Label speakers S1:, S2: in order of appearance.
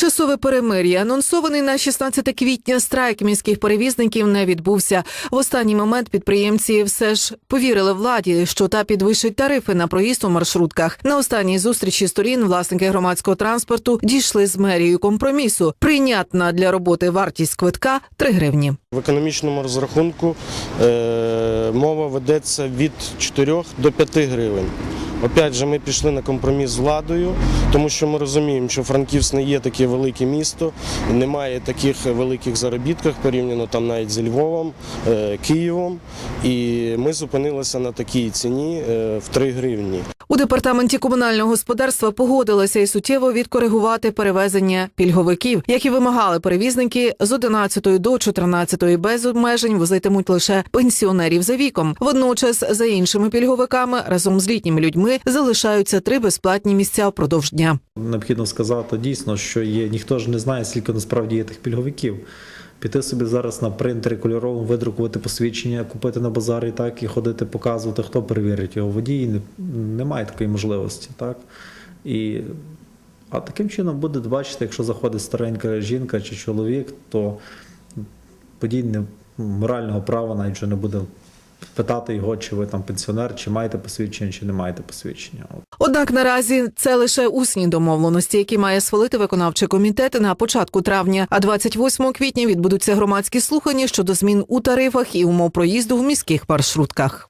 S1: Тимчасове перемир'я, анонсований на 16 квітня страйк міських перевізників не відбувся. В останній момент підприємці все ж повірили владі, що та підвищить тарифи на проїзд у маршрутках. На останній зустрічі сторін власники громадського транспорту дійшли з мерією компромісу. Прийнятна для роботи вартість квитка 3 гривні.
S2: В економічному розрахунку е, мова ведеться від 4 до 5 гривень. Опять же, ми пішли на компроміс з владою, тому що ми розуміємо, що Франківськ не є таке велике місто, немає таких великих заробітків порівняно там навіть зі Львовом, е, Києвом. І ми зупинилися на такій ціні е, в 3 гривні.
S1: Департаменті комунального господарства погодилися і суттєво відкоригувати перевезення пільговиків, які вимагали перевізники з 11 до 14 без обмежень возитимуть лише пенсіонерів за віком. Водночас за іншими пільговиками разом з літніми людьми залишаються три безплатні місця впродовж дня.
S3: Необхідно сказати дійсно, що є ніхто ж не знає, скільки насправді є тих пільговиків. Піти собі зараз на принтері кольоровому, видрукувати посвідчення, купити на базарі, так і ходити, показувати, хто перевірить його. Водій немає такої можливості, так. І, а таким чином буде бачити, якщо заходить старенька жінка чи чоловік, то водій не морального права навіть вже не буде питати його, чи ви там пенсіонер, чи маєте посвідчення, чи не маєте посвідчення.
S1: Однак наразі це лише усні домовленості, які має схвалити виконавчий комітет на початку травня. А 28 квітня відбудуться громадські слухання щодо змін у тарифах і умов проїзду в міських маршрутках.